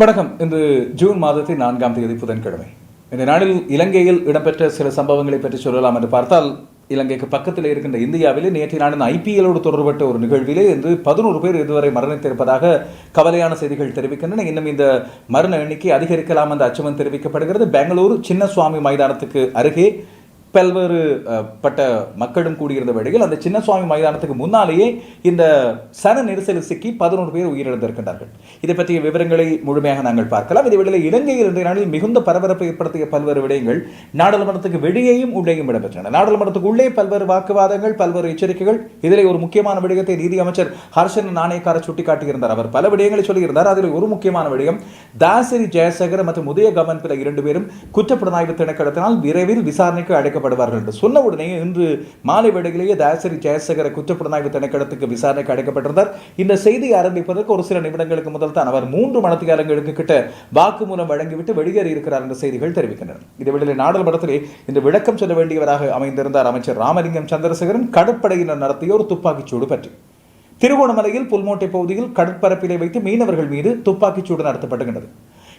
வணக்கம். இன்று ஜூன் மாதத்தின் நான்காம் தேதி புதன்கிழமை. இந்த நாளில் இலங்கையில் இடம்பெற்ற சில சம்பவங்களை பற்றி சொல்லலாம் என்று பார்த்தால் இலங்கைக்கு பக்கத்தில் இருக்கின்ற இந்தியாவிலே நேற்று நாளின் ஐபிஎல்லோடு தொடர்பட்ட ஒரு நிகழ்விலே இன்று பதினோரு பேர் இதுவரை மரணித்திருப்பதாக கவலையான செய்திகள் தெரிவிக்கின்றன. இன்னும் இந்த மரண எண்ணிக்கை அதிகரிக்கலாம் என்ற அச்சமும் தெரிவிக்கப்படுகிறது. பெங்களூரு சின்னசுவாமி மைதானத்துக்கு அருகே பல்வேறு பட்ட மக்களும் கூடியிருந்த வேளையில் அந்த சின்னசுவாமி மைதானத்துக்கு முன்னாலேயே இந்த சன நெரிசலில் சிக்கி பதினோரு பேர் உயிரிழந்திருக்கின்றார்கள். இதை பற்றிய விவரங்களை முழுமையாக நாங்கள் பார்க்கலாம். இதை வேளையில் இலங்கையில் இருந்த நாளில் மிகுந்த பரபரப்பை ஏற்படுத்திய பல்வேறு விடயங்கள் நாடாளுமன்றத்துக்கு வெளியேயும் உள்ளேயும் இடம்பெற்றன. நாடாளுமன்றத்துக்கு உள்ளே பல்வேறு வாக்குவாதங்கள் பல்வேறு எச்சரிக்கைகள். இதிலே ஒரு முக்கியமான விடயத்தை நீதி அமைச்சர் ஹர்ஷன் நாணயக்கார சுட்டிக்காட்டியிருந்தார். அவர் பல விடயங்களை சொல்லியிருந்தார். அதில் ஒரு முக்கியமான விடயம் தாசிரி ஜெயசேகர் மற்றும் உதய கமன் பிற இரண்டு பேரும் குற்றப்புலனாய்வு திணைக்களத்தினால் விரைவில் விசாரணைக்கு அழைக்கப்படுவார்கள் என்று சொன்ன உடனே இன்று மாலை வேளையிலேயே தாசரி ஜெயசேகர குற்றப்புலனாய்வு திணைக்களத்துக்கு விசாரணைக்கு அழைக்கப்பட்டிருந்தார். இந்த செய்தி ஆரம்பிப்பதற்கு ஒரு சில நிமிடங்களுக்கு முதல் தான் அவர் மூன்று மணத்தியாலங்களுக்கு கிட்ட வாக்குமூலம் வழங்கிவிட்டு வெளியேறி இருக்கிறார் என்ற செய்திகள் தெரிவிக்கின்றன. இதுவேளை நாடாளுமன்றத்திலே இன்று விளக்கம் சொல்ல வேண்டியவராக அமைந்திருந்தார் அமைச்சர் ராமலிங்கம் சந்திரசேகரன். கடற்படையினர் நடத்திய ஒரு துப்பாக்கிச்சூடு பற்றி. திருகோணமலையில் புல்மோட்டை பகுதியில் கடற்பரப்பிலே வைத்து மீனவர்கள் மீது துப்பாக்கிச்சூடு நடத்தப்படுகின்றது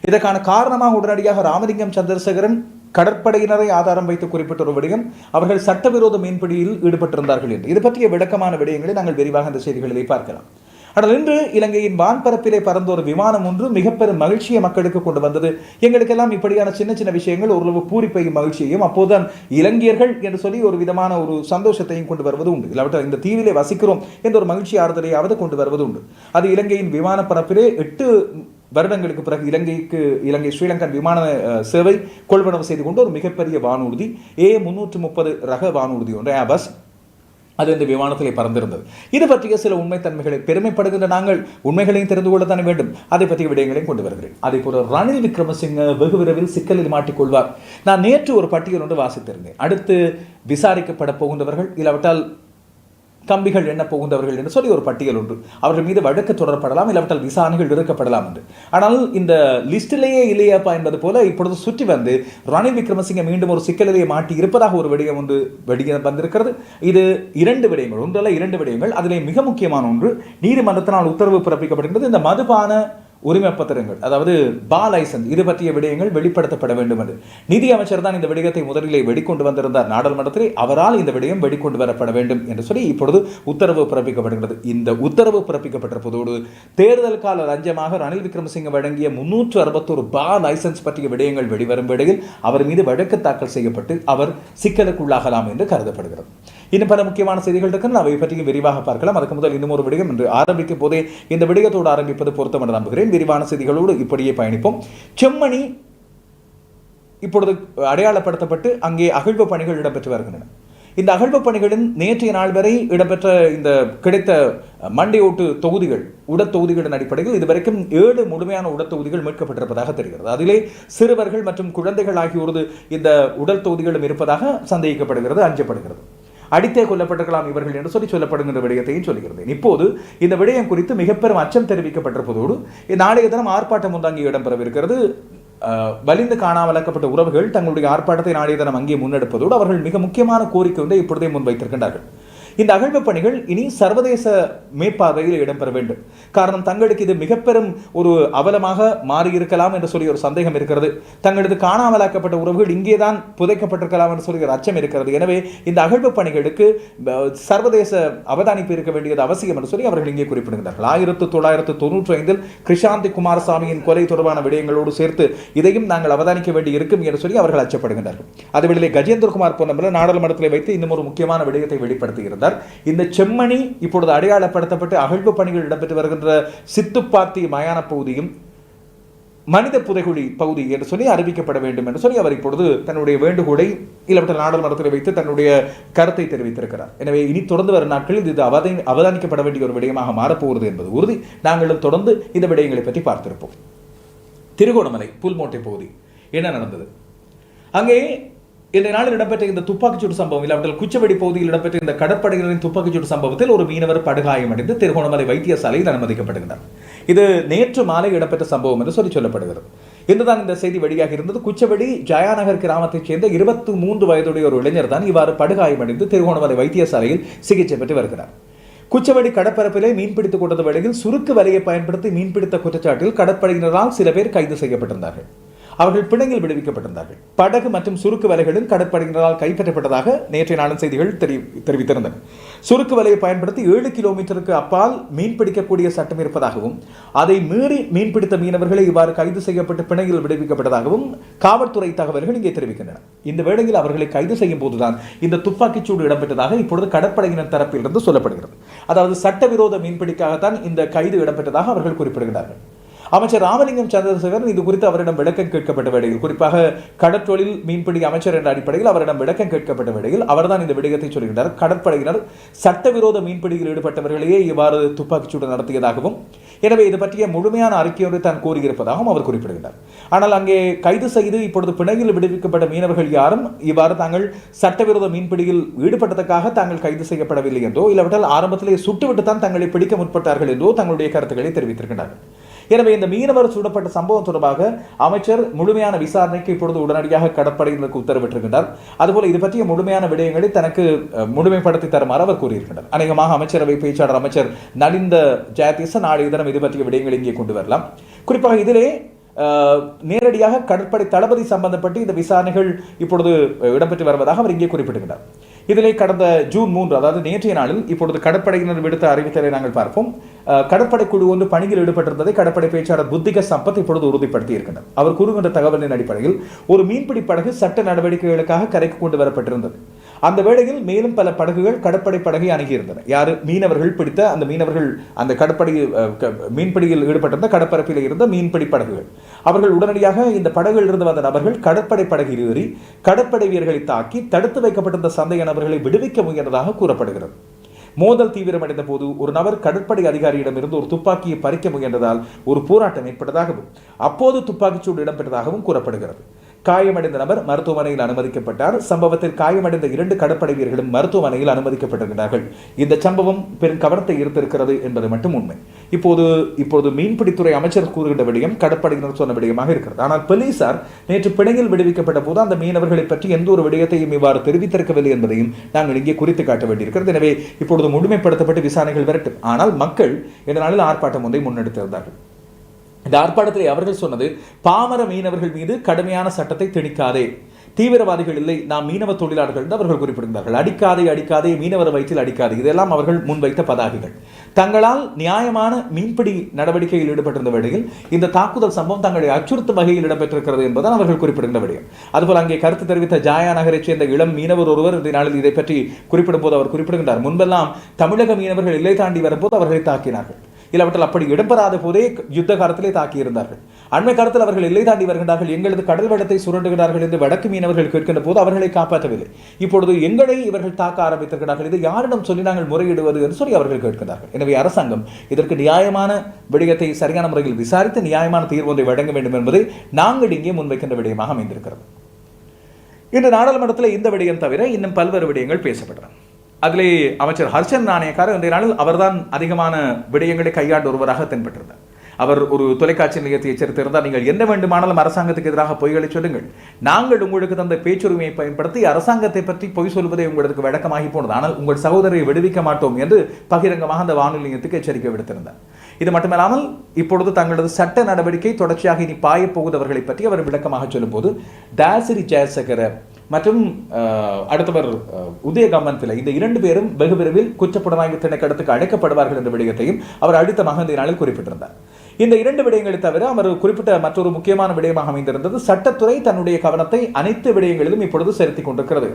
இதற்கான காரணமாக உடனடியாக ராமலிங்கம் சந்திரசேகரன் கடற்படையினரை ஆதாரம் வைத்து குறிப்பிட்ட ஒரு விடயம் அவர்கள் சட்டவிரோத மீன்பிடியில் ஈடுபட்டிருந்தார்கள் என்று. இது பற்றிய விளக்கமான விடயங்களை நாங்கள் விரிவாக அந்த செய்திகளிலே பார்க்கலாம். ஆனால் இன்று இலங்கையின் வான்பரப்பிலே பறந்த ஒரு விமானம் ஒன்று மிக பெரும் மகிழ்ச்சியை மக்களுக்கு கொண்டு வந்தது. எங்களுக்கெல்லாம் இப்படியான சின்ன சின்ன விஷயங்கள் ஓரளவு பூரிப்பையும் மகிழ்ச்சியையும் அப்போதுதான் இலங்கையர்கள் என்று சொல்லி ஒரு விதமான ஒரு சந்தோஷத்தையும் கொண்டு வருவது உண்டு. இல்லாவிட்டால் இந்த தீவிலே வசிக்கிறோம் என்ற ஒரு மகிழ்ச்சி ஆறுதலையாவது கொண்டு வருவது உண்டு. அது இலங்கையின் விமான பரப்பிலே எட்டு வருடங்களுக்கு பிறகு இலங்கைக்கு இலங்கை ஸ்ரீலங்கன் விமான சேவை கொள்வனவு செய்து கொண்டு ஒரு மிகப்பெரிய வானூர்தி ஏ முன்னூற்று முப்பது ரக வானூர்தி ஒன்று ஏபஸ் அது இந்த விமானத்திலே பறந்திருந்தது. இது பற்றிய சில உண்மைத்தன்மைகளை பெருமைப்படுகின்ற நாங்கள் உண்மைகளையும் தெரிந்து கொள்ளத்தானே வேண்டும். அதை பற்றிய விடயங்களையும் கொண்டு வருகிறேன். அதே போல ரணில் விக்ரமசிங்க வெகு விரைவில் சிக்கலில் மாட்டிக்கொள்வார். நான் நேற்று ஒரு பட்டியல் ஒன்று வாசித்திருந்தேன். அடுத்து விசாரிக்கப்பட போகின்றவர்கள் இல்லாவிட்டால் கம்பிகள் என்ன புகுந்தவர்கள் என்று சொல்லி ஒரு பட்டியல் உண்டு. அவர்கள் மீது வழக்கு தொடரப்படலாம் இல்லாவிட்டால் விசாரணைகள் இருக்கப்படலாம் என்று ஆனால் இந்த லிஸ்டிலேயே இல்லையாப்பா என்பது போல இப்பொழுது சுற்றி வந்து ரணில் விக்ரமசிங்க மீண்டும் ஒரு சிக்கலிலேயே மாட்டி இருப்பதாக ஒரு விடயம் ஒன்று வெடிய வந்திருக்கிறது. இது இரண்டு விடயங்கள் ஒன்றல்ல இரண்டு விடயங்கள். அதிலே மிக முக்கியமான ஒன்று நீதிமன்றத்தினால் உத்தரவு பிறப்பிக்கப்படுகிறது இந்த மதுபான உரிமை பத்திரங்கள் அதாவது பா லைசன்ஸ் இது பற்றிய விடயங்கள் வெளிப்படுத்தப்பட வேண்டும் என்று நிதி அமைச்சர் தான் இந்த விடயத்தை முதலிலே வெளிக்கொண்டு வந்திருந்தார். நாடாளுமன்றத்தில் அவரால் இந்த விடயம் வெளிக்கொண்டு வரப்பட வேண்டும் என்று சொல்லி இப்பொழுது உத்தரவு பிறப்பிக்கப்படுகிறது. இந்த உத்தரவு பிறப்பிக்கப்பட்டிருப்பதோடு தேர்தல் கால லஞ்சமாக ரணில் விக்ரமசிங்க வழங்கிய முன்னூற்று அறுபத்தோரு பா லைசன்ஸ் பற்றிய விடயங்கள் வெளிவரும் வேளையில் அவர் மீது வழக்கு தாக்கல் செய்யப்பட்டு அவர் சிக்கலுக்குள்ளாகலாம் என்று கருதப்படுகிறது. இன்னும் பல முக்கியமான செய்திகள் இருக்கு அவை பற்றியும் விரிவாக பார்க்கலாம். அதுக்கு முதல் இன்னும் ஒரு விடயம் என்று ஆரம்பிக்கும் போதே இந்த விடயத்தோடு ஆரம்பிப்பது பொருத்தம் என்று நம்புகிறேன். விரிவான செய்திகளோடு இப்படியே பயணிப்போம். செம்மணி இப்பொழுது அடையாளப்படுத்தப்பட்டு அங்கே அகழ்வு பணிகள் இடம்பெற்று வருகின்றன. இந்த அகழ்வு பணிகளின் நேற்றைய நாள் வரை இடம்பெற்ற இந்த கிடைத்த மண்டையோட்டு தொகுதிகள் உடற்தொகுதிகளின் அடிப்படையில் இதுவரைக்கும் ஏழு முழுமையான உடற்தொகுதிகள் மீட்கப்பட்டிருப்பதாக தெரிகிறது. அதிலே சிறுவர்கள் மற்றும் குழந்தைகள் ஆகியோரது இந்த உடல் தொகுதிகளும் இருப்பதாக சந்தேகிக்கப்படுகிறது அஞ்சப்படுகிறது. அடித்தே கொல்லப்பட்டிருக்கலாம் இவர்கள் என்று சொல்லி சொல்லப்படுகின்ற விடயத்தையும் சொல்கிறேன் இப்போது இந்த விடயம் குறித்து மிக பெரும் அச்சம் தெரிவிக்கப்பட்டிருப்பதோடு நாளைய தினம் ஆர்ப்பாட்டம் ஒன்று இடம்பெறவிருக்கிறது. வலிந்து காணாமலாக்கப்பட்ட உறவுகள் தங்களுடைய ஆர்ப்பாட்டத்தை நாளைய தினம் அங்கே முன்னெடுப்பதோடு அவர்கள் மிக முக்கியமான கோரிக்கை ஒன்றை இப்பொழுதே முன்வைத்திருக்கின்றார்கள். இந்த அகழ்வு பணிகள் இனி சர்வதேச மேற்பார்வையில் இடம்பெற வேண்டும். காரணம் தங்களுக்கு இது மிக பெரும் ஒரு அவலமாக மாறியிருக்கலாம் என்று சொல்லி ஒரு சந்தேகம் இருக்கிறது. தங்களது காணாமலாக்கப்பட்ட உறவுகள் இங்கே தான் புதைக்கப்பட்டிருக்கலாம் என்று சொல்லி ஒரு அச்சம் இருக்கிறது. எனவே இந்த அகழ்வு பணிகளுக்கு சர்வதேச அவதானிப்பு இருக்க வேண்டியது அவசியம் என்று சொல்லி அவர்கள் இங்கே குறிப்பிடுகிறார்கள் ஆயிரத்து தொள்ளாயிரத்து தொண்ணூற்றி ஐந்தில் கிருஷாந்தி குமாரசாமியின் கொலை தொடர்பான விடயங்களோடு சேர்த்து இதையும் நாங்கள் அவதானிக்க வேண்டி இருக்கும் என்று சொல்லி அவர்கள் அச்சப்படுகின்றார்கள். அதுவேளை கஜேந்திரகுமார் பொன்னம்பல நாடாளுமன்றத்தில் வைத்து இன்னும் ஒரு முக்கியமான விடயத்தை வெளிப்படுத்துகிறது. வெளிப்படுத்தியிருந்தார் இந்த செம்மணி இப்பொழுது அடையாளப்படுத்தப்பட்டு அகழ்வு பணிகள் இடம்பெற்று வருகின்ற சித்துப்பாத்தி மயான பகுதியும் மனித புதைகுழி பகுதி என்று சொல்லி அறிவிக்கப்பட வேண்டும் என்று சொல்லி அவர் இப்பொழுது தன்னுடைய வேண்டுகோளை இளவட்ட நாடாளுமன்றத்தில் வைத்து தன்னுடைய கருத்தை தெரிவித்திருக்கிறார். எனவே இனி தொடர்ந்து வரும் நாட்களில் இது அவதை அவதானிக்கப்பட வேண்டிய ஒரு விடயமாக மாறப்போகிறது என்பது உறுதி. நாங்களும் தொடர்ந்து இந்த விடயங்களை பற்றி பார்த்திருப்போம். திருகோணமலை புல்மோட்டை பகுதி. என்ன நடந்தது? அங்கே இன்றைய நாளில் இடம்பெற்ற இந்த துப்பாக்கிச்சூடு சம்பவம் இல்லாவிட்டால் குச்சவெடி பகுதியில் இடம்பெற்ற இந்த கடற்படையினரின் துப்பாக்கிச்சூடு சம்பவத்தில் ஒரு மீனவர் படுகாயமடைந்து திருகோணமலை வைத்தியசாலையில் அனுமதிக்கப்படுகிறார் இது நேற்று மாலை இடம்பெற்ற சம்பவம் என்று சொல்லி சொல்லப்படுகிறது. இன்றுதான் இந்த செய்தி வெளியாக இருந்தது. குச்சவெடி ஜயாநகர் கிராமத்தைச் சேர்ந்த இருபத்தி மூன்று வயதுடைய ஒரு இளைஞர் தான் இவ்வாறு படுகாயமடைந்து திருகோணமலை வைத்தியசாலையில் சிகிச்சை பெற்று வருகிறார். குச்சவெடி கடற்பரப்பிலே மீன்பிடித்துக் கொண்டது வேளையில் சுருக்கு வலையை பயன்படுத்தி மீன்பிடித்த குற்றச்சாட்டில் கடற்படையினரால் சில பேர் கைது செய்யப்பட்டிருந்தார்கள். அவர்கள் பிணையில் விடுவிக்கப்பட்டிருந்தார்கள். படகு மற்றும் சுருக்கு வலைகளும் கடற்படையினரால் கைப்பற்றப்பட்டதாக நேற்றைய நாளின் செய்திகள் தெரிவித்திருந்தன. சுருக்கு வலையை பயன்படுத்தி ஏழு கிலோமீட்டருக்கு அப்பால் மீன் பிடிக்கக்கூடிய சட்டம் இருப்பதாகவும் அதை மீறி மீன்பிடித்த மீனவர்களை இவ்வாறு கைது செய்யப்பட்டு பிணையில் விடுவிக்கப்பட்டதாகவும் காவல்துறை தகவல்கள் இங்கே தெரிவிக்கின்றன. இந்த வேளையில் அவர்களை கைது செய்யும் போதுதான் இந்த துப்பாக்கிச்சூடு இடம்பெற்றதாக இப்பொழுது கடற்படையினர் தரப்பிலிருந்து சொல்லப்படுகிறது. அதாவது சட்டவிரோத மீன்பிடிக்காகத்தான் இந்த கைது இடம்பெற்றதாக அவர்கள் குறிப்பிடுகிறார்கள். அமைச்சர் ராமலிங்கம் சந்திரசேகரன் இது குறித்து அவரிடம் விளக்கம் கேட்கப்பட்ட வேளையில் குறிப்பாக கடற்றொழில் மீன்பிடி அமைச்சர் என்ற அடிப்படையில் அவரிடம் விளக்கம் கேட்கப்பட்ட வேளையில் அவர்தான் இந்த விடயத்தை சொல்கின்றார் கடற்படையினர் சட்டவிரோத மீன்பிடியில் ஈடுபட்டவர்களையே இவ்வாறு துப்பாக்கிச்சூடு நடத்தியதாகவும் எனவே இது பற்றிய முழுமையான அறிக்கையோடு தான் கூறியிருப்பதாகவும் அவர் குறிப்பிடுகிறார் ஆனால் அங்கே கைது செய்து இப்பொழுது பிணையில் விடுவிக்கப்பட்ட மீனவர்கள் யாரும் இவ்வாறு தாங்கள் சட்டவிரோத மீன்பிடியில் ஈடுபட்டதற்காக தாங்கள் கைது செய்யப்படவில்லை என்றோ இல்லாவிட்டால் ஆரம்பத்திலே சுட்டுவிட்டு தான் தங்களை பிடிக்க முற்பட்டார்கள் என்றோ தங்களுடைய கருத்துக்களை தெரிவித்திருக்கிறார்கள் எனவே இந்த மீனவர் சுடப்பட்ட சம்பவம் தொடர்பாக அமைச்சர் முழுமையான விசாரணைக்கு இப்பொழுது உடனடியாக கடற்படையினருக்கு உத்தரவிட்டிருக்கின்றார். அதுபோல இது பற்றிய முழுமையான விடயங்களை தனக்கு முழுமைப்படுத்தி தருமாறு அவர் கூறியிருக்கின்றார். அநேகமாக அமைச்சரவை பேச்சாளர் அமைச்சர் நலிந்த ஜெயதீச நாளைய தினம் இது பற்றிய விடயங்களை இங்கே கொண்டு வரலாம். குறிப்பாக இதிலே நேரடியாக கடற்படை தளபதி சம்பந்தப்பட்டு இந்த விசாரணைகள் இப்பொழுது இடம்பெற்று வருவதாக அவர் இங்கே குறிப்பிடுகிறார் இதிலே கடந்த ஜூன் மூன்று அதாவது நேற்றைய நாளில் இப்பொழுது கடற்படையினர் விடுத்த அறிவித்தலை நாங்கள் பார்ப்போம். கடற்படை குழு ஒன்று பணியில் ஈடுபட்டிருந்ததை கடற்படை பேச்சாளர் புத்திக சம்பத் இப்பொழுது உறுதிப்படுத்தி இருக்கின்றனர் அவர் கூறுகின்ற தகவலின் அடிப்படையில் ஒரு மீன்பிடி படகு சட்ட நடவடிக்கைகளுக்காக கரைக்கு கொண்டு வரப்பட்டிருந்தது. அந்த வேளையில் மேலும் பல படகுகள் கடற்படை படகை அணுகியிருந்தன. யாரு? மீனவர்கள் பிடித்த அந்த மீனவர்கள் அந்த கடற்படை மீன்பிடியில் ஈடுபட்டிருந்த கடற்பரப்பில் இருந்த மீன்பிடி படகுகள். அவர்கள் உடனடியாக இந்த படகுகளில் இருந்து வந்த நபர்கள் கடற்படை படகில் கடற்படை வீரர்களை தாக்கி தடுத்து வைக்கப்பட்டிருந்த சந்தேக நபர்களை விடுவிக்க முயன்றதாக கூறப்படுகிறது. மோதல் தீவிரமடைந்த போது ஒரு நபர் கடற்படை அதிகாரியிடமிருந்து ஒரு துப்பாக்கியை பறிக்க முயன்றதால் ஒரு போராட்டம் ஏற்பட்டதாகவும் அப்போது துப்பாக்கிச்சூடு இடம்பெற்றதாகவும் கூறப்படுகிறது. காயமடைந்த நபர் மருத்துவமனையில் அனுமதிக்கப்பட்டார். சம்பவத்தில் காயமடைந்த இரண்டு கடற்படை வீரர்களும் மருத்துவமனையில் அனுமதிக்கப்பட்டிருக்கிறார்கள். இந்த சம்பவம் பெரும் கவனத்தை ஈர்த்திருக்கிறது என்பது மட்டும் உண்மை. இப்போது இப்போது மீன்பிடித்துறை அமைச்சர் கூறுகின்ற விடயம் கடற்படையினர் சொன்ன விடயமாக இருக்கிறது. ஆனால் போலீசார் நேற்று பிணையில் விடுவிக்கப்பட்ட போது அந்த மீனவர்களை பற்றி எந்த ஒரு விடயத்தையும் இவ்வாறு தெரிவித்திருக்கவில்லை என்பதையும் நாங்கள் இங்கே குறித்து காட்ட வேண்டியிருக்கிறது. எனவே இப்பொழுது முழுமைப்படுத்தப்பட்டு விசாரணைகள் விரட்டும். ஆனால் மக்கள் இதனால் ஆர்ப்பாட்டம் ஒன்றை முன்னெடுத்திருந்தார்கள். இந்த ஆர்ப்பாட்டத்தில் அவர்கள் சொன்னது பாமர மீனவர்கள் மீது கடுமையான சட்டத்தை திணிக்காதே. தீவிரவாதிகள் இல்லை நாம் மீனவ தொழிலாளர்கள் என்று அவர்கள் குறிப்பிடுகிறார்கள் அடிக்காதே அடிக்காதே மீனவர் வயிற்றில் அடிக்காதே. இதெல்லாம் அவர்கள் முன்வைத்த பதாகைகள். தங்களால் நியாயமான மீன்பிடி நடவடிக்கையில் ஈடுபட்டிருந்த வேளையில் இந்த தாக்குதல் சம்பவம் தங்களை அச்சுறுத்தும் வகையில் இடம்பெற்றிருக்கிறது என்பதுதான் அவர்கள் குறிப்பிடுகின்ற விடயம். அதுபோல் அங்கே கருத்து தெரிவித்த ஜாயா நகரைச் சேர்ந்த இளம் மீனவர் ஒருவர் இந்த நாளில் இதை பற்றி குறிப்பிடும் போது அவர் குறிப்பிடுகின்றார். முன்பெல்லாம் தமிழக மீனவர்கள் எல்லை தாண்டி வரும்போது அவர்களை தாக்கினார்கள். இல்லாவிட்டால் அப்படி இடம்பெறாத போதே யுத்த காலத்திலே தாக்கியிருந்தார்கள். அண்மை காலத்தில் அவர்கள் எல்லை தாண்டி வருகின்றார்கள். எங்களது கடல் வடத்தை சுரண்டுகிறார்கள் என்று வடக்கு மீனவர்கள் கேட்கின்ற போது அவர்களை காப்பாற்றவில்லை. இப்பொழுது எங்களை இவர்கள் தாக்க ஆரம்பித்திருக்கிறார்கள். இதை யாரிடம் சொல்லி நாங்கள் முறையிடுவது என்று சொல்லி அவர்கள் கேட்கிறார்கள் எனவே அரசாங்கம் இதற்கு நியாயமான விடயத்தை சரியான முறையில் விசாரித்து நியாயமான தீர்வு ஒன்றை வழங்க வேண்டும் என்பதை நாங்கள் இங்கே முன்வைக்கின்ற விடயமாக அமைந்திருக்கிறது. இன்று நாடாளுமன்றத்தில் இந்த விடயம் தவிர இன்னும் பல்வேறு விடயங்கள் பேசப்பட்டன அதிலே அமைச்சர் ஹர்ஷன் நாணயக்காரர் இன்றைய நாளில் அவர்தான் அதிகமான விடயங்களை கையாண்டு ஒருவராக தென்பட்டிருந்தார். அவர் ஒரு தொலைக்காட்சி நிலையத்தை எச்சரித்திருந்தால் நீங்கள் என்ன வேண்டுமானாலும் அரசாங்கத்துக்கு எதிராக பொய்களை சொல்லுங்கள். நாங்கள் உங்களுக்கு தந்த பேச்சுரிமையை பயன்படுத்தி அரசாங்கத்தை பற்றி பொய் சொல்வதை உங்களுக்கு வழக்கமாகி போனது. ஆனால் உங்கள் சகோதரரை விடுவிக்க மாட்டோம் என்று பகிரங்கமாக அந்த வானொலி நிலையத்துக்கு எச்சரிக்கை விடுத்திருந்தார். இது மட்டுமல்லாமல் இப்பொழுது தங்களது சட்ட நடவடிக்கை தொடர்ச்சியாக இனி பாயப்போகுதவர்களை பற்றி அவர் விளக்கமாக சொல்லும்போது தாசிரி ஜெயசேகர மற்றும் அடுத்தவர் அஹ், பிள்ளை இந்த இரண்டு பேரும் வெகு விரைவில் குற்றப்புலனாய்வு திணைக்களத்துக்கு அழைக்கப்படுவார்கள் என்ற விடயத்தையும் அவர் அடித்தமாக இந்த நாளில் குறிப்பிட்டிருந்தார். இந்த இரண்டு விடயங்களை தவிர அவர் குறிப்பிட்ட மற்றொரு முக்கியமான விடயமாக அமைந்திருந்தது. சட்டத்துறை தன்னுடைய கவனத்தை அனைத்து விடயங்களிலும் இப்பொழுது செலுத்திக் கொண்டிருக்கிறது.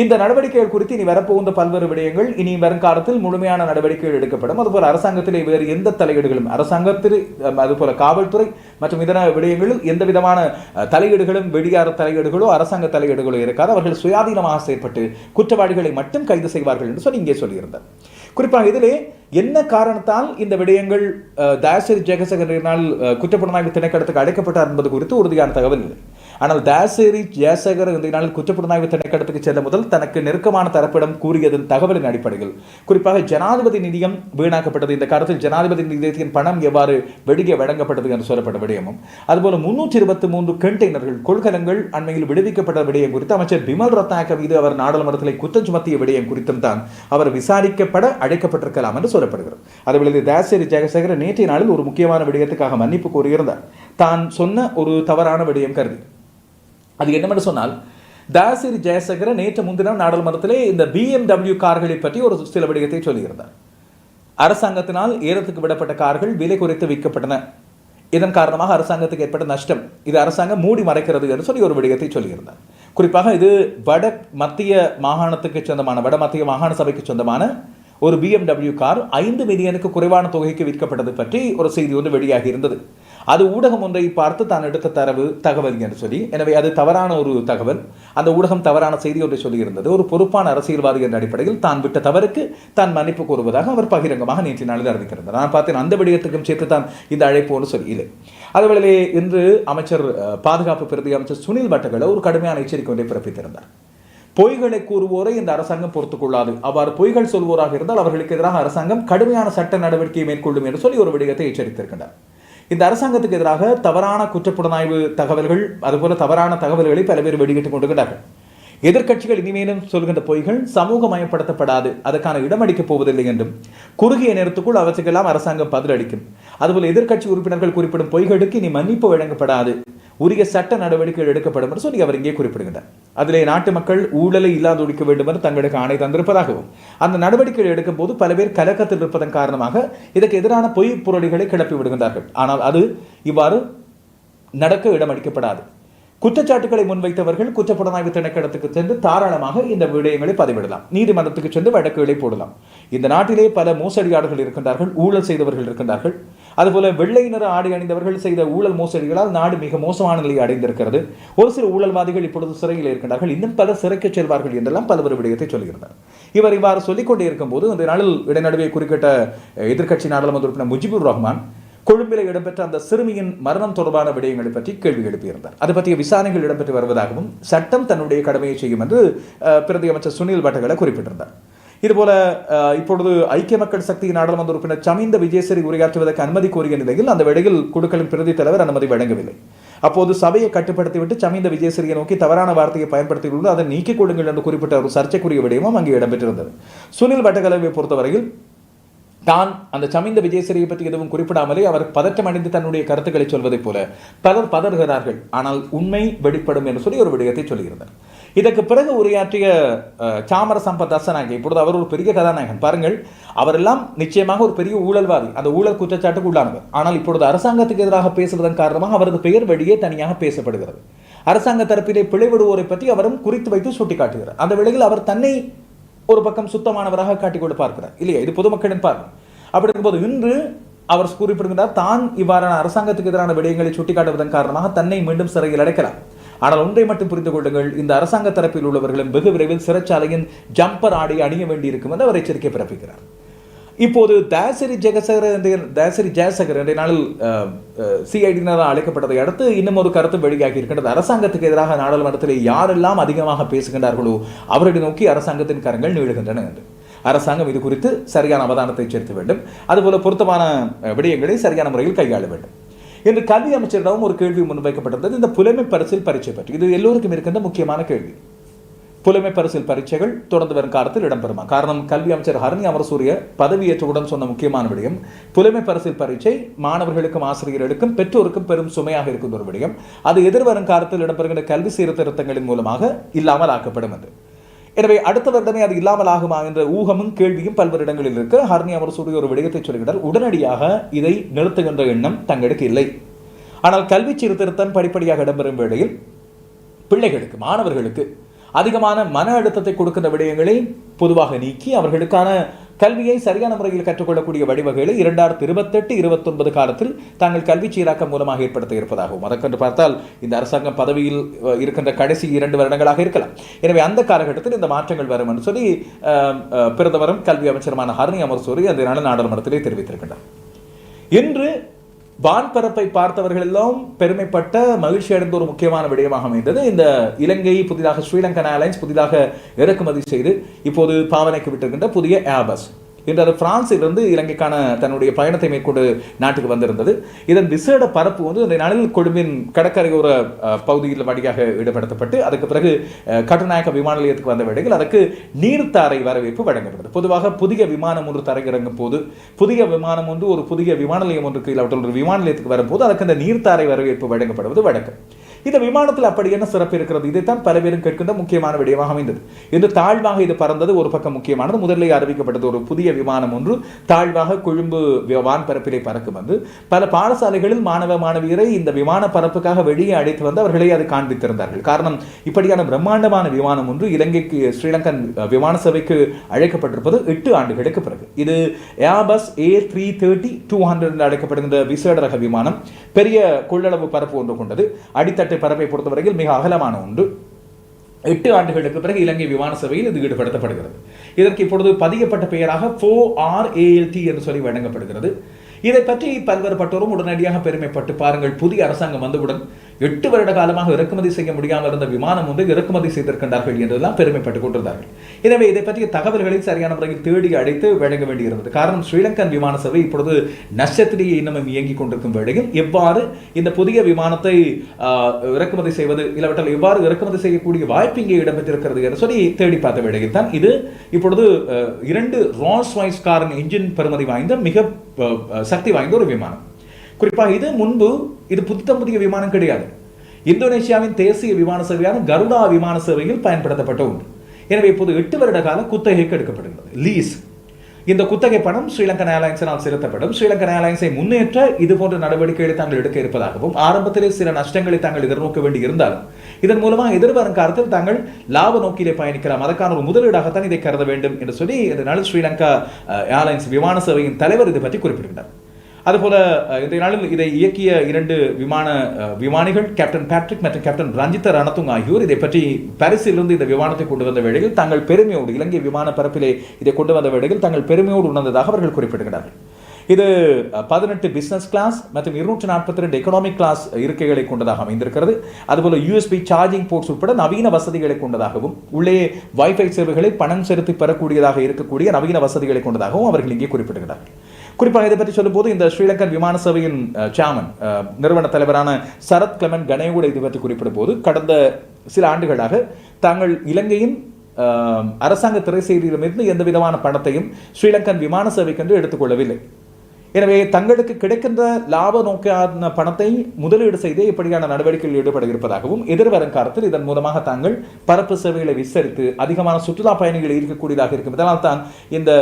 இந்த நடவடிக்கைகள் குறித்து இனி வரப்போகின்ற பல்வேறு விடயங்கள் இனி வருங்காலத்தில் முழுமையான நடவடிக்கைகள் எடுக்கப்படும். அதுபோல் அரசாங்கத்திலே வேறு எந்த தலையீடுகளும் அரசாங்கத்தில் அதுபோல காவல்துறை மற்றும் இதர விடயங்களில் எந்த விதமான தலையீடுகளும் வெடியார தலையீடுகளோ அரசாங்க தலையீடுகளோ இருக்காது. அவர்கள் சுயாதீனமாக செயற்பட்டு குற்றவாளிகளை மட்டும் கைது செய்வார்கள் என்று சொல்லி இங்கே சொல்லியிருந்தார். குறிப்பாக இதிலே என்ன காரணத்தால் இந்த விடயங்கள் அஹ், தயாசிரி ஜெகசேகரனால் குற்றப்புலனாய்வு திணைக்களத்துக்கு அழைக்கப்பட்டார் என்பது குறித்து உறுதியான தகவல் இல்லை. ஆனால் தாசேரி ஜெயசேகர் இந்த நாளில் குற்றப்புலனாய்வு திணைக்களத்துக்கு செல்ல முதல் தனக்கு நெருக்கமான தரப்பிடம் கூறியதன் தகவலின் அடிப்படையில். குறிப்பாக ஜனாதிபதி நிதியம் வீணாக்கப்பட்டது. இந்த காலத்தில் ஜனாதிபதி நிதியத்தின் பணம் எவ்வாறு வெடிக்க வழங்கப்பட்டது என்று சொல்லப்பட்ட விடயமும் அதுபோல முன்னூற்றி இருபத்தி மூன்று கண்டெய்னர்கள் கொள்கலங்கள் அண்மையில் விடுவிக்கப்பட்ட விடயம் குறித்து அமைச்சர் பிமல் ரத்னாக்க மீது அவர் நாடாளுமன்றத்தில் குற்றம் சுமத்திய விடயம் குறித்தும் தான் அவர் விசாரிக்கப்பட அழைக்கப்பட்டிருக்கலாம் என்று சொல்லப்படுகிறது. அதுபோல தாசேரி ஜெயசேகர் நேற்றைய நாளில் ஒரு முக்கியமான விடயத்துக்காக மன்னிப்பு கோரியிருந்தார். தான் சொன்ன ஒரு தவறான விடயம் கருதி. அது என்னமென்று சொன்னால் தாசிரி ஜெயசேகர நேற்று முன்தினம் நாடாளுமன்றத்திலே இந்த பிஎம்டபிள்யூ கார்களை பற்றி ஒரு சில விடயத்தை சொல்லியிருந்தார். அரசாங்கத்தினால் ஏலத்துக்கு விடப்பட்ட கார்கள் விலை குறைத்து விற்கப்பட்டன. இதன் காரணமாக அரசாங்கத்துக்கு ஏற்பட்ட நஷ்டம். இது அரசாங்கம் மூடி மறைக்கிறது என்று சொல்லி ஒரு விடயத்தை சொல்லியிருந்தார். குறிப்பாக இது வட மத்திய மாகாணத்துக்கு சொந்தமான வட மத்திய மாகாண சபைக்கு சொந்தமான ஒரு பிஎம்டபிள்யூ கார் ஐந்து மில்லியனுக்கு குறைவான தொகைக்கு விற்கப்பட்டது பற்றி ஒரு செய்தி ஒன்று வெளியாகி இருந்தது. அது ஊடகம் ஒன்றை பார்த்து தான் எடுத்த தரவு தகவல் என்று சொல்லி. எனவே அது தவறான ஒரு தகவல். அந்த ஊடகம் தவறான செய்தி ஒன்றை சொல்லியிருந்தது. ஒரு பொறுப்பான அரசியல்வாதி என்ற அடிப்படையில் தான் விட்ட தவறுக்கு தான் மன்னிப்பு கூறுவதாக அவர் பகிரங்கமாக நேற்று நாளில் அறிவிக்கிறார் நான் பார்த்தேன் அந்த விடயத்துக்கும் சேர்த்து தான் இந்த அழைப்பு ஒன்று சொல்லி இல்லை அதுவேளை இன்று அமைச்சர் பாதுகாப்பு பிரதி அமைச்சர் சுனில் பட்டகள ஒரு கடுமையான எச்சரிக்கை ஒன்றை பிறப்பித்திருந்தார். பொய்களை கூறுவோரை இந்த அரசாங்கம் பொறுத்துக் கொள்ளாது அவ்வாறு பொய்கள் சொல்வோராக இருந்தால் அவர்களுக்கு எதிராக அரசாங்கம் கடுமையான சட்ட நடவடிக்கையை மேற்கொள்ளும் என்று சொல்லி ஒரு விடயத்தை எச்சரித்திருக்கின்றார். இந்த அரசாங்கத்துக்கு எதிராக தவறான குற்றப்புலனாய்வு தகவல்கள் அதுபோல தவறான தகவல்களை பல பேர் வெளியிட்டுக் கொண்டிருக்கிறார்கள். எதிர்க்கட்சிகள் இனிமேலும் சொல்கின்ற பொய்கள் சமூகமயப்படுத்தப்படாது அதற்கான இடமளிக்கப் போவதில்லை என்றும் குறுகிய நேரத்துக்குள் அவற்றுக்கெல்லாம் அரசாங்கம் பதிலளிக்கும். அதுபோல் எதிர்க்கட்சி உறுப்பினர்கள் குறிப்பிடும் பொய்களுக்கு இனி மன்னிப்பு வழங்கப்படாது. உரிய சட்ட நடவடிக்கைகள் எடுக்கப்படும் என்று சொல்லி அவர் இங்கே குறிப்பிடுகின்றார். அதிலே நாட்டு மக்கள் ஊழலை இல்லாது ஒழிக்க வேண்டும் என்று தங்களுக்கு ஆணை தந்திருப்பதாகவும் அந்த நடவடிக்கைகள் எடுக்கும் போது பல பேர் கலக்கத்தில் இருப்பதன் காரணமாக இதற்கு எதிரான பொய் புரளிகளை கிளப்பி விடுகின்றார்கள். ஆனால் அது இவ்வாறு நடக்க இடமளிக்கப்படாது குற்றச்சாட்டுகளை முன்வைத்தவர்கள் குற்றப்புலனாய்வு திணைக்களத்துக்கு சென்று தாராளமாக இந்த விடயங்களை பதிவிடலாம். நீதிமன்றத்துக்கு சென்று வழக்குகளை போடலாம். இந்த நாட்டிலே பல மோசடியாளர்கள் இருக்கின்றார்கள் ஊழல் செய்தவர்கள் இருக்கின்றார்கள். அதுபோல வெள்ளை நிற ஆடை அணிந்தவர்கள் செய்த ஊழல் மோசடிகளால் நாடு மிக மோசமான நிலையை அடைந்திருக்கிறது. ஒரு சில ஊழல்வாதிகள் இப்பொழுது சிறையில் இருக்கின்றார்கள். இன்னும் பலர் சிறைக்கு செல்வார்கள் என்றெல்லாம் பல்வேறு விடயத்தை சொல்கிறார் இவர் இவ்வாறு சொல்லிக்கொண்டே இருக்கும்போது அந்த நாளில் இடைநடுவே குறிக்கிட்ட எதிர்க்கட்சி நாடாளுமன்ற உறுப்பினர் முஜிபுர் ரஹ்மான் கொழும்பில் இடம்பெற்ற அந்த சிறுமியின் மரணம் தொடர்பான விடயங்களை பற்றி கேள்வி எழுப்பியிருந்தார். அது பற்றிய விசாரணைகள் இடம்பெற்று வருவதாகவும் சட்டம் தன்னுடைய கடமையை செய்யும் என்று பிரதி அமைச்சர் சுனில் பட்டகலை குறிப்பிட்டிருந்தார். இதுபோல இப்பொழுது ஐக்கிய மக்கள் சக்தி நாடாளுமன்ற உறுப்பினர் சமிந்த விஜயசரி உரையாற்றுவதற்கு அனுமதி கோரிய நிலையில் அந்த வேளையில் குழுக்களின் பிரதி தலைவர் அனுமதி வழங்கவில்லை. அப்போது சபையை கட்டுப்படுத்திவிட்டு சமிந்த விஜயசரியை நோக்கி தவறான வார்த்தையை பயன்படுத்தியுள்ளது. அதை நீக்கிக் கொள்ளுங்கள் என்று குறிப்பிட்ட ஒரு சர்ச்சைக்குரிய விடயமும் அங்கே இடம்பெற்றிருந்தது. சுனில் பட்டகலவை பொறுத்தவரையில் தான் அந்த சமிந்த விஜயசிறியை பற்றி எதுவும் குறிப்பிடாமலே அவர் பதற்றமடைந்து தன்னுடைய கருத்துக்களை சொல்வதைப் போல பலர் பதறுகிறார்கள். ஆனால் உண்மை வெளிப்படும் என்று சொல்லி ஒரு விடயத்தை சொல்லியிருந்தார். இதற்கு பிறகு உரையாற்றிய சாமர சம்பத் தசனாகி இப்பொழுது அவர் ஒரு பெரிய கதாநாயகன். பாருங்கள் அவரெல்லாம் நிச்சயமாக ஒரு பெரிய ஊழல்வாதி. அந்த ஊழல் குற்றச்சாட்டுக்கு உள்ளானவர். ஆனால் இப்பொழுது அரசாங்கத்துக்கு எதிராக பேசுவதன் காரணமாக அவரது பெயர் வெளியே தனியாக பேசப்படுகிறது. அரசாங்க தரப்பிலே பிழைவிடுவோரை பற்றி அவரும் குறித்து வைத்து சுட்டிக்காட்டுகிறார். அந்த வேளையில் அவர் தன்னை ஒரு பக்கம் சுத்தமானவராக காட்டிக்கொண்டு பார்க்கிறார். இல்லையா? இது பொதுமக்களின் பார்வை. அப்படி இருக்கும்போது இன்று அவர் குறிப்பிடுகிறார் தான் இவ்வாறான அரசாங்கத்துக்கு எதிரான விடயங்களை சுட்டிக்காட்டுவதன் காரணமாக தன்னை மீண்டும் சிறையில் அடைக்கலாம். ஆனால் ஒன்றை மட்டும் புரிந்து கொள்ளுங்கள் இந்த அரசாங்க தரப்பில் உள்ளவர்களும் வெகு விரைவில் சிறைச்சாலையின் ஜம்பர் ஆடை அணிய வேண்டியிருக்கும் என்று அவர் எச்சரிக்கை பிறப்பிக்கிறார். இப்போது தாசரி ஜெகசகர் என்ற தாசரி ஜெயசகர் என்ற நாளில் சிஐடியினர் அழைக்கப்பட்டதை அடுத்து இன்னும் ஒரு கருத்து வெளியாகி இருக்கின்றது. அரசாங்கத்துக்கு எதிராக நாடாளுமன்றத்தில் யாரெல்லாம் அதிகமாக பேசுகின்றார்களோ அவர்களை நோக்கி அரசாங்கத்தின் கரங்கள் நீளுகின்றன என்று. அரசாங்கம் இது குறித்து சரியான அவதானத்தை செலுத்த வேண்டும். அதுபோல பொருத்தமான விடயங்களை சரியான முறையில் கையாள வேண்டும். என்று கல்வி அமைச்சரிடமும் ஒரு கேள்வி முன்வைக்கப்பட்டிருந்தது. இந்த புலமை பரிசில் பரீட்சை பற்றி. இது எல்லோருக்கும் இருக்கின்ற முக்கியமான கேள்வி. புலமை பரிசில் பரீட்சைகள் தொடர்ந்து வரும் காலத்தில் இடம்பெறுமா? காரணம் கல்வி அமைச்சர் ஹரணி அமரசூரிய பதவியேற்றவுடன் சொன்ன முக்கியமான விடயம் புலமை பரிசில் பரீட்சை மாணவர்களுக்கும் ஆசிரியர்களுக்கும் பெற்றோருக்கும் பெரும் சுமையாக இருக்கும் ஒரு விடயம். அது எதிர்வரும் காலத்தில் இடம்பெறுகின்ற கல்வி சீர்திருத்தங்களின் மூலமாக இல்லாமல் ஆக்கப்படும் என்று எனவே அடுத்த வருடமே அது இல்லாமல் ஆகுமா என்ற ஊகமும் கேள்வியும் பல்வேறு இடங்களில் இருக்கு. ஹர்னி அமரசூரிய ஒரு விடயத்தை சொல்கிறார். உடனடியாக இதை நிறுத்துகின்ற எண்ணம் தங்களுக்கு இல்லை. ஆனால் கல்வி சீர்திருத்தம் படிப்படியாக இடம்பெறும் வேளையில் பிள்ளைகளுக்கு மாணவர்களுக்கு அதிகமான மன அழுத்தத்தை கொடுக்கின்ற விடயங்களை பொதுவாக நீக்கி அவர்களுக்கான கல்வியை சரியான முறையில் கற்றுக்கொள்ளக்கூடிய வழிவகைகளை இரண்டாயிரத்தி இருபத்தெட்டு இருபத்தொன்பது காலத்தில் தாங்கள் கல்வி சீராக்கம் மூலமாக ஏற்படுத்த இருப்பதாகவும் அதற்கென்று பார்த்தால் இந்த அரசாங்கம் பதவியில் இருக்கின்ற கடைசி இரண்டு வருடங்களாக இருக்கலாம். எனவே அந்த காலகட்டத்தில் இந்த மாற்றங்கள் வரும் என்று சொல்லி பிரதமரும் கல்வி அமைச்சருமான ஹரணி அமர்சூரி அந்த நாடாளுமன்றத்திலே தெரிவித்திருக்கின்றார். இன்று வான்பரப்பை பார்த்தவர்கள் எல்லாம் பெருமைப்பட்ட மகிழ்ச்சி அடைந்த ஒரு முக்கியமான விடயமாக அமைந்தது. இந்த இலங்கை புதிதாக ஸ்ரீலங்கன் ஏர்லைன்ஸ் புதிதாக இறக்குமதி செய்து இப்போது பாவனைக்கு விட்டிருக்கின்ற புதிய ஏர்பஸ் இன்று அது பிரான்சிலிருந்து இலங்கைக்கான தன்னுடைய பயணத்தை மேற்கொண்டு நாட்டுக்கு வந்திருந்தது. இதன் விசேட பரப்பு வந்து இந்த நாளில் கொழும்பின் கடற்கரையோர பகுதியில் வழியாக ஈடுபடுத்தப்பட்டு அதுக்கு பிறகு கட்டுநாயக்க விமான நிலையத்துக்கு வந்த வேளையில் அதற்கு நீர்த்தாரை வரவேற்பு வழங்கப்பட்டது. பொதுவாக புதிய விமானம் ஒன்று தரையிறங்கும் போது புதிய விமானம் ஒன்று ஒரு புதிய விமான நிலையம் ஒன்றுக்கு இல்லாவிட்டால் ஒரு விமான நிலையத்துக்கு வரும்போது அதுக்கு அந்த நீர்த்தாரை வரவேற்பு வழங்கப்படுவது வழக்கம். இந்த விமானத்தில் அப்படி என்ன சிறப்பு இருக்கிறது? இதைத்தான் பல பேரும் கேட்கின்ற முக்கியமான விடயமாக அமைந்தது. இன்று தாழ்வாக இது பறந்தது ஒரு பக்கம் முக்கியமானது. முதலில் அறிவிக்கப்பட்டது ஒரு புதிய விமானம் ஒன்று. தாழ்வாக கொழும்பு வி- வான்பரப்பிலே பறக்கும் வந்து பல பாடசாலைகளில் மாணவ மாணவியரை இந்த விமான பரப்புக்காக வெளியே அழைத்து வந்து அவர்களை அது காண்பித்திருந்தார்கள். காரணம் இப்படியான பிரம்மாண்டமான விமானம் ஒன்று இலங்கைக்கு ஸ்ரீலங்கன் விமான சபைக்கு அழைக்கப்பட்டிருப்பது எட்டு ஆண்டுகளுக்கு பிறகு. இது Airbus A three thirty two hundred அழைக்கப்படுகின்ற விசேட ரக விமானம். பெரிய கொள்ளளவு பரப்பு ஒன்று கொண்டது. அடித்தட்டு பரப்பை பொறுத்தவரையில் மிக அகலமான ஒன்று. எட்டு ஆண்டுகளுக்கு பிறகு இலங்கை விமான சேவையில் இது ஈடுபடுத்தப்படுகிறது. இதற்கு இப்பொழுது பதியப்பட்ட பெயராக ஃபோ ஆர் ஏஎல்டி என்று சொல்லி வழங்கப்படுகிறது. இதை பற்றி பல்வேறுபட்டோரும் உடனடியாக பெருமைப்பட்டு பாருங்கள். புதிய அரசாங்கம் வந்தவுடன் எட்டு வருட காலமாக இறக்குமதி செய்ய முடியாமல் இருந்த விமானம் ஒன்று இறக்குமதி செய்திருக்கின்றார்கள் என்றெல்லாம் பெருமைப்பட்டுக் கொண்டிருந்தார்கள். எனவே இதை பற்றிய தகவல்களை சரியான முறையில் தேடி அடைத்து வழங்க வேண்டியிருந்தது. காரணம் ஸ்ரீலங்கன் விமான சேவை இப்பொழுது நஷ்டத்திலேயே இன்னமும் இயங்கிக் கொண்டிருக்கும் வேளையில் எவ்வாறு இந்த புதிய விமானத்தை ஆஹ், இறக்குமதி செய்வது இல்லாவிட்டால் எவ்வாறு இறக்குமதி செய்யக்கூடிய வாய்ப்பு இங்கே இடம்பெற்றிருக்கிறது என்று சொல்லி தேடி பார்த்த வேளையில் தான் இது இப்பொழுது இரண்டு ரால்ஸ் வாய்ஸ் காரின் இன்ஜின் பெறுமதி வாய்ந்த மிக சக்தி வாய்ந்த ஒரு விமானம். குறிப்பாக இது முன்பு இது புத்தம் புதிய விமானம் கிடையாது. இந்தோனேசியாவின் தேசிய விமான சேவையான கருடா விமான சேவையில் பயன்படுத்தப்பட்ட ஒன்று. எனவே இப்போது எட்டு வருட கால குத்தகைக்கு எடுக்கப்படுகிறது. லீஸ். இந்த குத்தகை பணம் ஸ்ரீலங்கன் ஏர்லைன்ஸினால் செலுத்தப்படும். ஸ்ரீலங்கன் ஏர்லைன்ஸை முன்னேற்ற இது போன்ற நடவடிக்கைகளை தாங்கள் எடுக்க இருப்பதாகவும் ஆரம்பத்திலே சில நஷ்டங்களை தாங்கள் எதிர்நோக்க வேண்டி இருந்தாலும் இதன் மூலமாக எதிர்வரும் காலத்தில் தாங்கள் லாப நோக்கிலே பயணிக்கலாம். அதற்கான ஒரு முதலீடாகத்தான் இதை கருத வேண்டும் என்று சொல்லி இதனால் ஸ்ரீலங்கா ஏர்லைன்ஸ் விமான சேவையின் தலைவர் இது பற்றி குறிப்பிடுகிறார் அதுபோல இன்றைய நாளில் இதை இயக்கிய இரண்டு விமான விமானிகள் கேப்டன் பேட்ரிக் மற்றும் கேப்டன் ரஞ்சித ரணத்துங் ஆகியோர் இதை பற்றி பரிசிலிருந்து இந்த விமானத்தை கொண்டு வந்த வேளையில் தாங்கள் பெருமையோடு இலங்கை விமான பரப்பிலே இதை கொண்டு வந்த வேளையில் தாங்கள் பெருமையோடு உணர்ந்ததாக அவர்கள் குறிப்பிடுகிறார்கள். இது பதினெட்டு பிசினஸ் கிளாஸ் மற்றும் இருநூற்றி நாற்பத்தி ரெண்டு எக்கனாமிக் கிளாஸ் இருக்கைகளை கொண்டதாக அமைந்திருக்கிறது. அதுபோல யூஎஸ்பி சார்ஜிங் போர்ட்ஸ் உட்பட நவீன வசதிகளை கொண்டதாகவும் உள்ளே வைஃபை சேவைகளை பணம் செலுத்தி பெறக்கூடியதாக இருக்கக்கூடிய நவீன வசதிகளை கொண்டதாகவும் அவர்கள் இங்கே குறிப்பிடுகிறார்கள். குறிப்பாக இதை பற்றி சொல்லும்போது இந்த ஸ்ரீலங்கன் விமான சேவையின் சாமன் நிறுவன தலைவரான சரத் கிளமன் கணேகூட இதை பற்றி குறிப்பிடும் போது கடந்த சில ஆண்டுகளாக தாங்கள் இலங்கையின் அரசாங்க திரை செய்தியிடமிருந்து எந்த விதமான பணத்தையும் ஸ்ரீலங்கன் விமான சேவைக்கென்று எடுத்துக்கொள்ளவில்லை. எனவே தங்களுக்கு கிடைக்கின்ற லாப நோக்கான பணத்தை முதலீடு செய்து இப்படியான நடவடிக்கையில் ஈடுபட இருப்பதாகவும் எதிர்வரும் காலத்தில் இதன் மூலமாக தாங்கள் பரப்பு சேவைகளை விஸ்தரித்து அதிகமான சுற்றுலா பயணிகள் இருக்கக்கூடியதாக இருக்கும். இதனால் தான் இந்த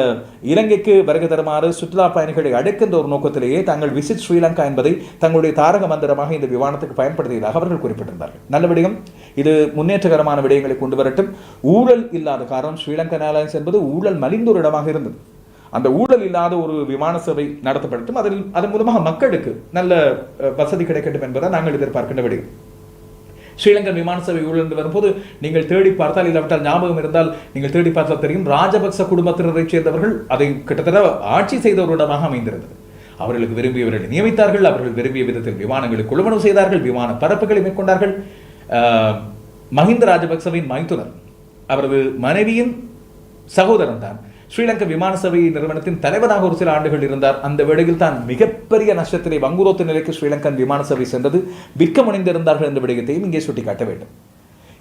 இலங்கைக்கு வருகை தருமாறு சுற்றுலா பயணிகளை அடைக்கின்ற ஒரு நோக்கத்திலேயே தாங்கள் விசிட் ஸ்ரீலங்கா என்பதை தங்களுடைய தாரக மந்திரமாக இந்த விமானத்துக்கு பயன்படுத்தியதாக அவர்கள் குறிப்பிட்டிருந்தார்கள். நல்ல விடயம். இது முன்னேற்றகரமான விடயங்களை கொண்டு வரட்டும். ஊழல் இல்லாத காரணம் ஸ்ரீலங்கன் ஏர்லைன்ஸ் என்பது ஊழல் மலிந்த ஒரு இடமாக இருந்தது. அந்த ஊழல் இல்லாத ஒரு விமான சேவை நடத்தப்படட்டும். அதில் அதன் மூலமாக மக்களுக்கு நல்ல வசதி கிடைக்கட்டும் என்பதை நாங்கள் எதிர்பார்க்கின்ற விடயம் ஸ்ரீலங்கன் விமான சேவை ஊழல் வரும்போது நீங்கள் தேடி பார்த்தால் இல்லாவிட்டால் ஞாபகம் இருந்தால் நீங்கள் தேடி பார்த்தால் தெரியும் ராஜபக்ச குடும்பத்தினரைச் சேர்ந்தவர்கள் அதை கிட்டத்தட்ட ஆட்சி செய்த அமைந்திருந்தது. அவர்களுக்கு விரும்பியவர்களை நியமித்தார்கள் அவர்கள் விரும்பிய விதத்தில் விமானங்களை குழுமணம் செய்தார்கள் விமான பரப்புகளை மேற்கொண்டார்கள். ஆஹ், மஹிந்த ராஜபக்சவின் மைத்துனர் அவரது மனைவியின் சகோதரன் தான். ஸ்ரீலங்கா விமான சேவை நிறுவனத்தின் தலைவராக ஒரு சில ஆண்டுகள் இருந்தார். அந்த வேளையில் தான் மிகப்பெரிய நஷ்டத்திலே வங்குரோத்து நிலைக்கு ஸ்ரீலங்கன் விமான சேவை சென்றது. விற்க முனைந்திருந்தார்கள் என்ற விடயத்தையும் இங்கே சுட்டிக்காட்ட வேண்டும்.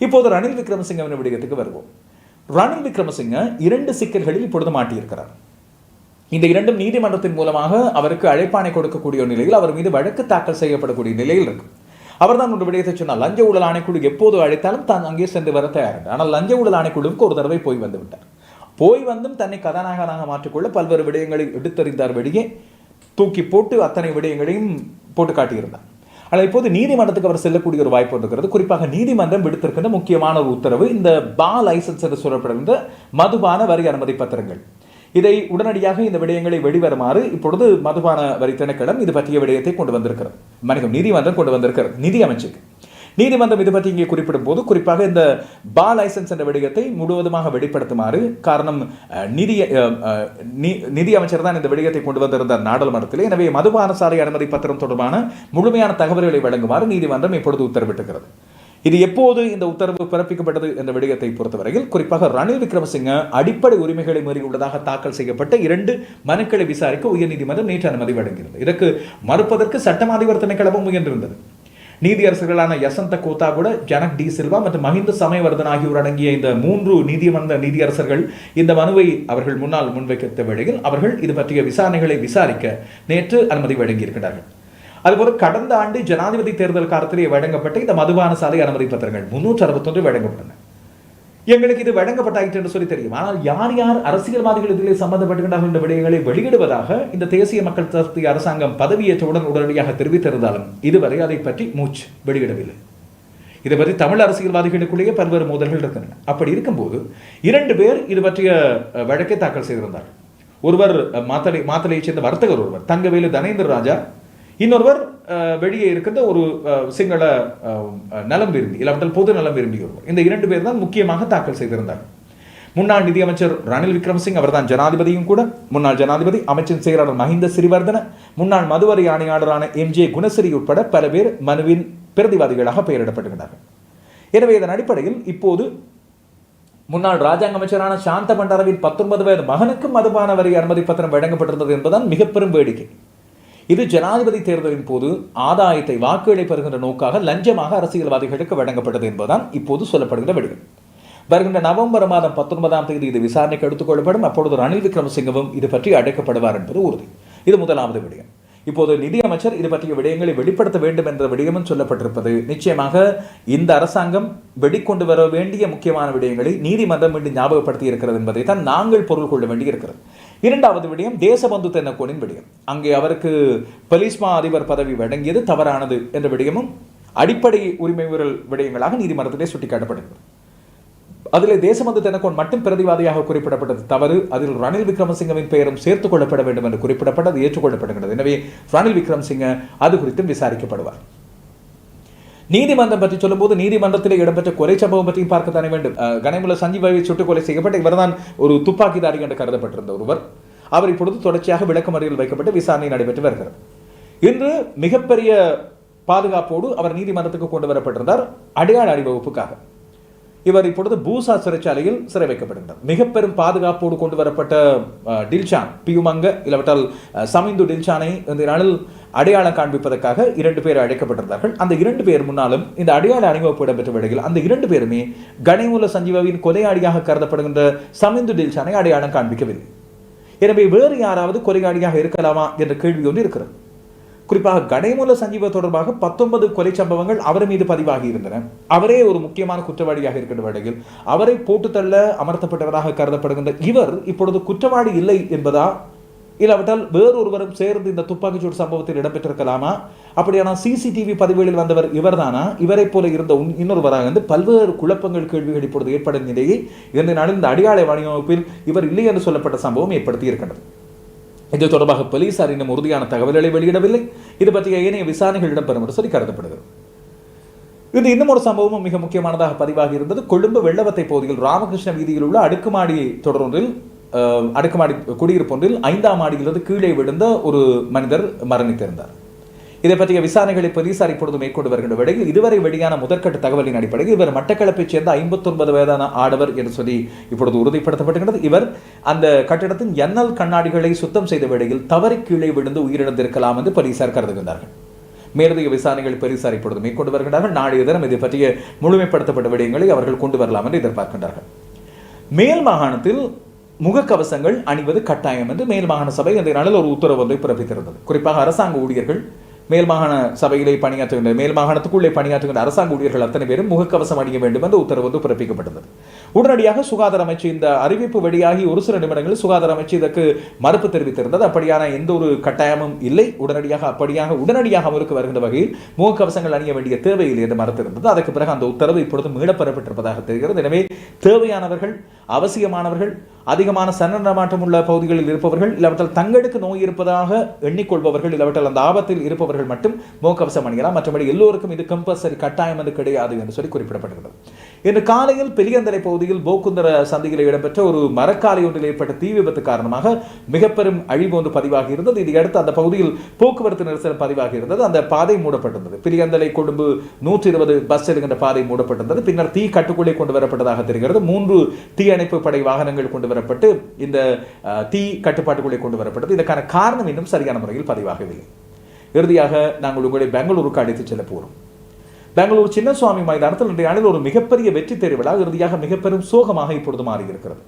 இப்போது ரணில் விக்ரமசிங்கவின் விடயத்துக்கு வருவோம். ரணில் விக்ரமசிங்க இரண்டு சிக்கல்களில் இப்பொழுது மாட்டியிருக்கிறார். இந்த இரண்டும் நீதிமன்றத்தின் மூலமாக அவருக்கு அழைப்பாணை கொடுக்கக்கூடிய ஒரு நிலையில் அவர் மீது வழக்கு தாக்கல் செய்யப்படக்கூடிய நிலையில் இருக்கு அவர்தான் ஒரு விடயத்தை சொன்னார் லஞ்ச ஊழல் ஆணைக்குழு எப்போது அழைத்தாலும் தான் அங்கே சென்று வர தயார் ஆனால் லஞ்ச ஊழல் ஆணைக்குழுவுக்கு ஒரு தடவை போய் வந்து விட்டார். போய் வந்தும் தன்னை கதாநாயகனாக மாற்றிக்கொள்ள பல்வேறு விடயங்களை எடுத்தறிந்தார் வெளியே. தூக்கி போட்டு அத்தனை விடயங்களையும் போட்டு காட்டியிருந்தார். ஆனால் இப்போது நீதிமன்றத்துக்கு அவர் செல்லக்கூடிய ஒரு வாய்ப்பு இருக்கிறது குறிப்பாக நீதிமன்றம் விடுத்திருக்கின்ற முக்கியமான ஒரு உத்தரவு இந்த பா லைசன்ஸ் என்று சொல்லப்படுகின்ற மதுபான வரி அனுமதி பத்திரங்கள். இதை உடனடியாக இந்த விடயங்களை வெளிவருமாறு இப்பொழுது மதுபான வரி திணைக்களம் இது பற்றிய விடயத்தை கொண்டு வந்திருக்கிறது. மனிதம் நீதிமன்றம் கொண்டு வந்திருக்கிறது. நிதி அமைச்சுக்கு. நீதிமன்றம் இது பற்றி இங்கே குறிப்பிடும் போது குறிப்பாக இந்த பா லைசன்ஸ் என்ற விடயத்தை முழுவதுமாக வெளிப்படுத்துமாறு காரணம் நிதி நிதி அமைச்சர் தான் இந்த விடயத்தை கொண்டு வந்திருந்தார் நாடாளுமன்றத்தில். எனவே மதுபான சாலை அனுமதி பத்திரம் தொடர்பான முழுமையான தகவல்களை வழங்குமாறு நீதிமன்றம் இப்பொழுது உத்தரவிட்டிருக்கிறது. இது எப்போது இந்த உத்தரவு பிறப்பிக்கப்பட்டது என்ற விடயத்தை பொறுத்தவரையில் குறிப்பாக ரணில் விக்ரமசிங்க அடிப்படை உரிமைகளை மீறியுள்ளதாக தாக்கல் செய்யப்பட்ட இரண்டு மனுக்களை விசாரிக்க உயர்நீதிமன்றம் நேற்று அனுமதி வழங்கியது. இதற்கு மறுப்பதற்கு சட்டமாதிபர் திணைக்களமும் முயன்றிருந்தது. நீதியரசர்களான யசந்த கோத்தா கூட ஜனக் டி சில்வா மற்றும் மஹிந்த சமயவர்தன் ஆகியோர் அடங்கிய இந்த மூன்று நீதிமன்ற நீதியரசர்கள் இந்த மனுவை அவர்கள் முன்னால் முன்வைத்த வேளையில் அவர்கள் இது பற்றிய விசாரணைகளை விசாரிக்க நேற்று அனுமதி வழங்கியிருக்கிறார்கள். அதுபோல கடந்த ஆண்டு ஜனாதிபதி தேர்தல் காலத்திலே வழங்கப்பட்ட இந்த மதுபான சாலை அனுமதி பத்திரங்கள் முன்னூற்று அறுபத்தொன்று வழங்கப்பட்டன. எங்களுக்கு இது வழங்கப்பட்டாயிற்று என்று சொல்லி தெரியும். ஆனால் யார் யார் அரசியல்வாதிகள் இதிலே சம்பந்தப்பட்டிருக்கிறார்கள் என்ற விடயங்களை வெளியிடுவதாக இந்த தேசிய மக்கள் சக்தி அரசாங்கம் பதவியேற்றவுடன் உடனடியாக தெரிவித்திருந்தாலும் இதுவரை அதை பற்றி மூச்சு வெளியிடவில்லை. இதை பற்றி தமிழ் அரசியல்வாதிகளுக்குள்ளேயே பல்வேறு மோதல்கள் இருக்கின்றன. அப்படி இருக்கும்போது இரண்டு பேர் இது பற்றிய வழக்கை தாக்கல் செய்திருந்தார் ஒருவர் மாத்தலை மாத்தளை சேர்ந்த வர்த்தகர் ஒருவர் தங்கவேலு தனேந்திர ராஜா இன்னொருவர் வெளியே இருக்கிற ஒரு சிங்கள நலம் விரும்பி இல்லாவிட்டால் பொது நலம் விரும்பி ஒருவர். இந்த இரண்டு பேர் தான் முக்கியமாக தாக்கல் செய்திருந்தார். முன்னாள் நிதியமைச்சர் ரணில் விக்ரமசிங் அவர்தான் ஜனாதிபதியும் கூட முன்னாள் ஜனாதிபதி அமைச்சின் செயலாளர் மஹிந்த சிறிவர்தன முன்னாள் மதுவரி ஆணையாளரான எம் ஜே குணசிறி உட்பட பல பேர் மனுவின் பிரதிவாதிகளாக பெயரிடப்பட்டிருக்கிறார்கள் எனவே இதன் அடிப்படையில் இப்போது முன்னாள் ராஜாங்க அமைச்சரான சாந்த பண்டாரவின் பத்தொன்பது வயது மகனுக்கும் மதுபான வரி அனுமதி பத்திரம் வழங்கப்பட்டிருந்தது என்பதுதான் மிக பெரும் வேடிக்கை. இது ஜனாதிபதி தேர்தலின் போது ஆதாயத்தை வாக்குகளை பெறுகின்ற நோக்காக லஞ்சமாக அரசியல்வாதிகளுக்கு வழங்கப்பட்டது என்பதுதான் இப்போது சொல்லப்படுகிற விடயம். வருகின்ற நவம்பர் மாதம் பத்தொன்பதாம் தேதி இது விசாரணைக்கு எடுத்துக்கொள்ளப்படும் அப்பொழுது ரணில் விக்ரமசிங்கவும் இது பற்றி அடைக்கப்படுவார் என்பது உறுதி. இது முதலாவது விடயம். இப்போது நிதியமைச்சர் இது பற்றிய விடயங்களை வெளிப்படுத்த வேண்டும் என்ற விடயமும் சொல்லப்பட்டிருப்பது நிச்சயமாக இந்த அரசாங்கம் வெளிக்கொண்டு வர வேண்டிய முக்கியமான விடயங்களை நீதிமன்றம் மீண்டும் ஞாபகப்படுத்தி இருக்கிறது என்பதை தான் நாங்கள் பொருள் கொள்ள வேண்டியிருக்கிறது. இரண்டாவது விடயம் தேசபந்து தென்னக்கோனின் விடயம். அங்கே அவருக்கு பலிஸ்மா அதிபர் பதவி வழங்கியது தவறானது என்ற விடயமும் அடிப்படை உரிமை உரல் விடயங்களாக நீதிமன்றத்திலே சுட்டிக்காட்டப்படுகிறது அதில் தேசபந்து தென்னக்கோன் மட்டும் பிரதிவாதியாக குறிப்பிடப்பட்டது. தவறு அதில் ரணில் விக்ரமசிங்கவின் பெயரும் சேர்த்துக் கொள்ளப்பட வேண்டும் என்று குறிப்பிடப்பட்டது ஏற்றுக்கொள்ளப்படுகிறது எனவே ரணில் விக்ரமசிங்க அது குறித்தும் விசாரிக்கப்படுவார். நீதிமன்றம் பற்றி சொல்லும்போது நீதிமன்றத்தில் இடம்பெற்ற கொலை சம்பவம் பற்றியும் பார்க்கத்தானே வேண்டும். அஹ், கனிமுல சஞ்சீவாவை சுட்டுக் கொலை செய்யப்பட்ட இவர்தான் ஒரு துப்பாக்கிதாரி என்று கருதப்பட்டிருந்த ஒருவர். அவர் இப்பொழுது தொடர்ச்சியாக விளக்கமறியல் வைக்கப்பட்டு விசாரணை நடைபெற்று வருகிறது. இன்று மிகப்பெரிய பாதுகாப்போடு அவர் நீதிமன்றத்துக்கு கொண்டு வரப்பட்டிருந்தார். அடையாள அணிவகுப்புக்காக இவர் இப்பொழுது பூசா சிறைச்சாலையில் சிறை வைக்கப்படுகிறார். மிக பெரும் பாதுகாப்போடு கொண்டு வரப்பட்ட அஹ், டில்ஷான் பியுமங்க இல்லாவிட்டால் சமிந்து டில்ஷானை இந்த நாளில் அடையாளம் காண்பிப்பதற்காக இரண்டு பேர் அழைக்கப்பட்டிருந்தார்கள். அந்த இரண்டு பேர் முன்னாலும் இந்த அடையாள அணிவகுப்பு இடம்பெற்ற வேளையில் அந்த இரண்டு பேருமே கனிமூல சஞ்சீவாவின் கொலையாளியாக கருதப்படுகின்ற சமிந்து டில்ஷானை அடையாளம் காண்பிக்கவில்லை. எனவே வேறு யாராவது கொலையாளியாக இருக்கலாமா என்ற கேள்வி ஒன்று இருக்கிறது. குறிப்பாக கடைமூல சஞ்சீவ தொடர்பாக பத்தொன்பது கொலை சம்பவங்கள் அவர் மீது பதிவாகி இருந்தன. அவரே ஒரு முக்கியமான குற்றவாளியாக இருக்கின்ற வேளையில் அவரை போட்டு தள்ள அமர்த்தப்பட்டவராக கருதப்படுகின்ற இவர் இப்பொழுது குற்றவாளி இல்லை என்பதா? இல்லாவிட்டால் வேறொருவரும் சேர்ந்து இந்த துப்பாக்கிச்சூடு சம்பவத்தில் இடம்பெற்றிருக்கலாமா? அப்படியான சிசிடிவி பதிவுகளில் வந்தவர் இவர்தானா? இவரைப் போல இருந்த இன்னொருவராக வந்து பல்வேறு குழப்பங்கள் கேள்விகள் இப்பொழுது ஏற்படும் நிலையை இந்த நாளில் இந்த அடியாளை வடிவமைப்பில் இவர் இல்லை என்று சொல்லப்பட்ட சம்பவம் ஏற்படுத்தி இருக்கின்றது. இது தொடர்பாக போலீசார் இன்னும் உறுதியான தகவல்களை வெளியிடவில்லை. இது பற்றிய ஏனைய விசாரணைகள் இடம்பெறும் என்று சொல்லி கருதப்படுகிறது. இது இன்னும் ஒரு சம்பவமும் மிக முக்கியமானதாக பதிவாகி இருந்தது. கொழும்பு வெள்ளவத்தை பகுதியில் ராமகிருஷ்ண வீதியில் உள்ள அடுக்குமாடி தொடரொன்றில் அஹ், அடுக்குமாடி குடியிருப்பு ஒன்றில் ஐந்தாம் மாடியிலிருந்து கீழே விழுந்த ஒரு மனிதர் மரணித்திருந்தார். இதை பற்றிய விசாரணைகளை போலீசார் இப்பொழுது மேற்கொண்டு வருகின்ற வேளையில் இதுவரை வெளியான முதற்கட்ட தகவலின் அடிப்படையில் இவர் மட்டக்களப்பைச் சேர்ந்த 59 வயதான ஆடவர் என்று சொல்லி இப்பொழுது உறுதிப்படுத்தப்படுகிறது இவர் அந்த கட்டிடத்தின் எண்ணல் கண்ணாடிகளை சுத்தம் செய்த வேளையில் தவறி கீழே விழுந்து உயிரிழந்திருக்கலாம் என்று போலீசார் கருதுகின்றார்கள். மேலதிக விசாரணைகள் போலீசார் இப்பொழுது மேற்கொண்டு வருகின்றார்கள். நாளைய தினம் இது பற்றிய முழுமைப்படுத்தப்பட்ட விடயங்களை அவர்கள் கொண்டு வரலாம் என்று எதிர்பார்க்கின்றார்கள். மேல் மாகாணத்தில் முகக்கவசங்கள் அணிவது கட்டாயம் என்று மேல் மாகாண சபை அந்த நாளில் ஒரு உத்தரவு ஒன்றை பிறப்பித்திருந்தது. குறிப்பாக அரசாங்க ஊழியர்கள் மேல் மாகாண சபையிலே பணியாற்றுகின்ற மேல் மாகாணத்துக்குள்ளே பணியாற்றுகின்ற அரசாங்க ஊழியர்கள் அத்தனை பேரும் முகக்கவசம் அணிய வேண்டும் என்ற உத்தரவு வந்து பிறப்பிக்கப்பட்டது. உடனடியாக சுகாதார அமைச்சு இந்த அறிவிப்பு வெளியாகி ஒரு சில நிமிடங்களில் சுகாதார அமைச்சு இதற்கு மறுப்பு தெரிவித்திருந்தது. அப்படியான எந்த ஒரு கட்டாயமும் இல்லை. உடனடியாக அப்படியாக உடனடியாக அவருக்கு வருகின்ற வகையில் முகக்கவசங்கள் அணிய வேண்டிய தேவையில்லை என்று மறுத்திருந்தது. அதற்கு பிறகு அந்த உத்தரவு இப்பொழுது மீளப்பெறப்பட்டிருப்பதாக தெரிகிறது. எனவே தேவையானவர்கள் அவசியமானவர்கள் அதிகமான சன்னமாட்டம் உள்ள பகுதிகளில் இருப்பவர்கள் இல்லாவற்றால் தங்களுக்கு நோய் இருப்பதாக எண்ணிக்கொள்பவர்கள் இல்லாவற்றால் அந்த ஆபத்தில் இருப்பவர்கள் மட்டும் முகக்கவசம் அணியலாம். மற்றபடி எல்லோருக்கும் இது கம்பல்சரி கட்டாயம் என்று கிடையாது என்று சொல்லி குறிப்பிடப்பட்டிருக்கிறது. இன்று காலையில் பெரியந்தரை பகுதியில் போக்குந்தர சந்தையில் இடம்பெற்ற ஒரு மரக்காலை ஒன்றில் ஏற்பட்ட தீ விபத்து காரணமாக மிக பெரும் அழிவு ஒன்று பதிவாகி இருந்தது இதையடுத்து அந்த பகுதியில் போக்குவரத்து நெரிசல் பதிவாகி இருந்தது அந்த பாதை மூடப்பட்டிருந்தது. பெரியந்தலை கொழும்பு நூற்றி இருபது பஸ் செல்கின்ற பாதை மூடப்பட்டிருந்தது. பின்னர் தீ கட்டுக்குள்ளே கொண்டு வரப்பட்டதாக தெரிகிறது. மூன்று தீயணைப்பு படை வாகனங்கள் கொண்டு வரப்பட்டு இந்த தீ கட்டுப்பாட்டுக்குள்ளே கொண்டு வரப்பட்டது இதற்கான காரணம் இன்னும் சரியான முறையில் பதிவாகவில்லை. இறுதியாக நாங்கள் உங்களை பெங்களூருக்கு அழைத்து செல்ல போகிறோம். பெங்களூர் சின்னசுவாமி மைதானத்தில் இன்றைய நாளில் ஒரு மிகப்பெரிய வெற்றி தேர்விழா இறுதியாக மிக பெரும் சோகமாக இப்பொழுது மாறியிருக்கிறது.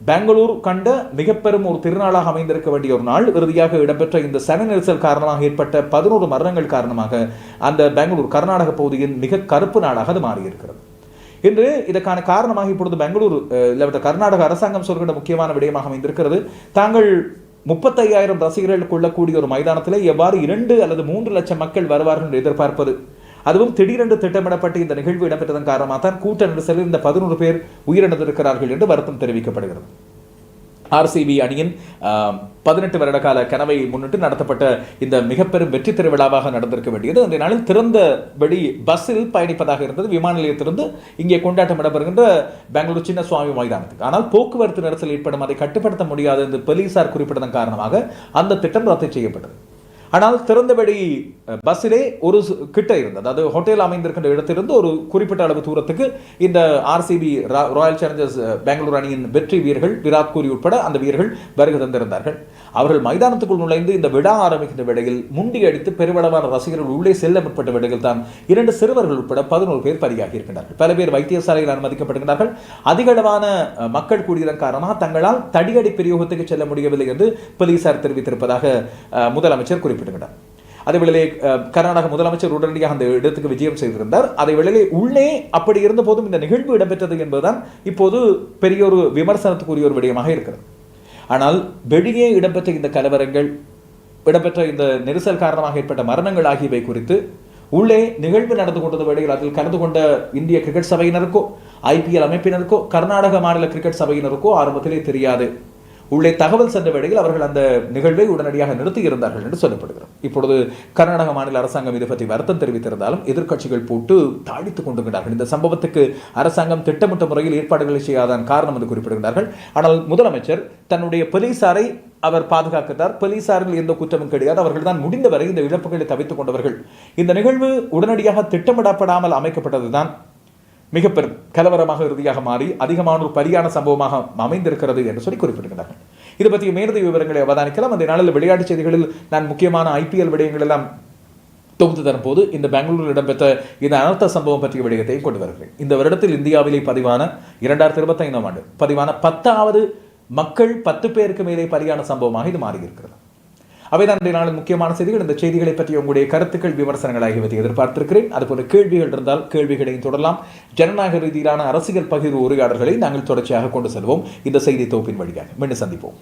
பெங்களூர் கண்ட மிக பெரும் ஒரு திருநாளாக அமைந்திருக்க வேண்டிய ஒரு நாள் இறுதியாக இடம்பெற்ற இந்த சன நெரிசல் காரணமாக ஏற்பட்ட பதினோரு மரணங்கள் காரணமாக அந்த பெங்களூர் கர்நாடக பகுதியின் மிக கருப்பு நாளாக அது மாறியிருக்கிறது. இன்று இதற்கான காரணமாக இப்பொழுது பெங்களூர் அஹ், இல்லாவிட்ட கர்நாடக அரசாங்கம் சொல்கின்ற முக்கியமான விடயமாக அமைந்திருக்கிறது. தாங்கள் முப்பத்தையாயிரம் ரசிகர்கள் கொள்ளக்கூடிய ஒரு மைதானத்திலே எவ்வாறு இரண்டு அல்லது மூன்று லட்சம் மக்கள் வருவார்கள் என்று எதிர்பார்ப்பது அதுவும் திடீரென்று திட்டமிடப்பட்டு இந்த நிகழ்வு இடம்பெற்றதன் காரணமாக தான் கூட்ட நெரிசலில் இந்த பதினோரு பேர் உயிரிழந்திருக்கிறார்கள் என்று வருத்தம் தெரிவிக்கப்படுகிறது. ஆர்சிபி அணியின் பதினெட்டு வருட கால கனவை முன்னிட்டு நடத்தப்பட்ட இந்த மிக பெரும் வெற்றி திருவிழாவாக நடந்திருக்க வேண்டியது. அந்த நாளில் திறந்த வெளி பஸ்ஸில் பயணிப்பதாக இருந்தது. விமான நிலையத்திலிருந்து இங்கே கொண்டாட்டம் இடம்பெறுகின்ற பெங்களூர் சின்ன சுவாமி மைதானத்துக்கு. ஆனால் போக்குவரத்து நெரிசல் ஏற்படும் அதை கட்டுப்படுத்த முடியாது என்று போலீசார் குறிப்பிட்டதன் காரணமாக அந்த திட்டம் ரத்து செய்யப்பட்டது. ஆனால் திறந்தபடி பஸ்ஸிலே ஒரு கிட்ட இருந்தது. அது ஹோட்டல் அமைந்திருக்கின்ற இடத்திலிருந்து ஒரு குறிப்பிட்ட அளவு தூரத்துக்கு இந்த ஆர்சிபி ராயல் சேலஞ்சர்ஸ் பெங்களூர் அணியின் வெற்றி வீரர்கள் விராட் கோலி உட்பட அந்த வீரர்கள் வருகை தந்திருந்தார்கள். அவர்கள் மைதானத்துக்குள் நுழைந்து இந்த விழா ஆரம்பிக்கின்ற வேளையில் முண்டி அடித்து பெருவளவான ரசிகர்கள் உள்ளே செல்ல முற்பட்ட வேளையில் தான் இரண்டு சிறுவர்கள் உட்பட பதினோரு பேர் பலியாகி இருக்கின்றார்கள் பல பேர் வைத்தியசாலையில் அனுமதிக்கப்படுகிறார்கள் அதிகளவான மக்கள் கூடியதன் காரணமாக தங்களால் தடியடி பிரயோகத்துக்கு செல்ல முடியவில்லை என்று போலீசார் தெரிவித்திருப்பதாக அஹ், முதலமைச்சர் குறிப்பிட்டிருக்கிறார். அதே வேளையிலே கர்நாடக முதலமைச்சர் உடனடியாக அந்த இடத்துக்கு விஜயம் செய்திருந்தார். அதே வேளையிலே உள்ளே அப்படி இருந்த போதும் இந்த நிகழ்வு இடம்பெற்றது என்பதுதான் இப்போது பெரிய ஒரு விமர்சனத்துக்குரிய ஒரு விடயமாக இருக்கிறது. ஆனால் வெளியே இடம்பெற்ற இந்த கலவரங்கள் இடம்பெற்ற இந்த நெரிசல் காரணமாக ஏற்பட்ட மரணங்கள் ஆகியவை குறித்து உள்ளே நிகழ்வு நடந்து கொண்டது வேளையில் அதில் கலந்து கொண்ட இந்திய கிரிக்கெட் சபையினருக்கோ ஐபிஎல் அமைப்பினருக்கோ கர்நாடக மாநில கிரிக்கெட் சபையினருக்கோ ஆரம்பத்திலே தெரியாது. உள்ளே தகவல் சென்ற வேளையில் அவர்கள் அந்த நிகழ்வை உடனடியாக நிறுத்தி இருந்தார்கள் என்று சொல்லப்படுகிறது. இப்பொழுது கர்நாடக மாநில அரசாங்கம் இது பற்றி வருத்தம் தெரிவித்திருந்தாலும் எதிர்க்கட்சிகள் போட்டு தாடித்துக் கொண்டிருக்கிறார்கள். இந்த சம்பவத்துக்கு அரசாங்கம் திட்டமிட்ட முறையில் ஏற்பாடுகளை செய்யாதான் காரணம் என்று குறிப்பிடுகிறார்கள். ஆனால் முதலமைச்சர் தன்னுடைய போலீசாரை அவர் பாதுகாக்கிறார். போலீசாரில் எந்த குற்றமும் கிடையாது. அவர்கள் தான் முடிந்தவரை இந்த இழப்புகளை தவித்துக் கொண்டவர்கள். இந்த நிகழ்வு உடனடியாக திட்டமிடப்படாமல் அமைக்கப்பட்டதுதான் மிக பெரும் கலவரமாக இறுதியாக மாறி அதிகமான ஒரு பரியான சம்பவமாக அமைந்திருக்கிறது என்று சொல்லி குறிப்பிடுகிறார்கள் இது பற்றிய மேலதிக விவரங்களை அவதானிக்கலாம். அந்த நாளில் விளையாட்டு செய்திகளில் நான் முக்கியமான ஐபிஎல் விடயங்கள் எல்லாம் தொகுத்து தரும்போது இந்த பெங்களூரில் இடம்பெற்ற இந்த அனர்த்த சம்பவம் பற்றிய விடயத்தையும் கொண்டு வருகிறேன். இந்த வருடத்தில் இந்தியாவிலே பதிவான இரண்டாயிரத்தி இருபத்தைந்தாம் ஆண்டு பதிவான பத்தாவது மக்கள் பத்து பேருக்கு மேலே பலியான சம்பவமாக இது மாறியிருக்கிறது. அவைதான் இன்றைய நாளின் முக்கியமான செய்திகள். இந்த செய்திகளை பற்றி உங்களுடைய கருத்துக்கள் விமர்சனங்கள் ஆகியவற்றை எதிர்பார்த்திருக்கிறேன் அதுபோல கேள்விகள் இருந்தால் கேள்விகளையும் தொடரலாம். ஜனநாயக ரீதியிலான அரசியல் பகிர்வு உரையாடல்களை நாங்கள் தொடர்ச்சியாக கொண்டு செல்வோம். இந்த செய்தி தொகுப்பின் வழியாக மீண்டும் சந்திப்போம்.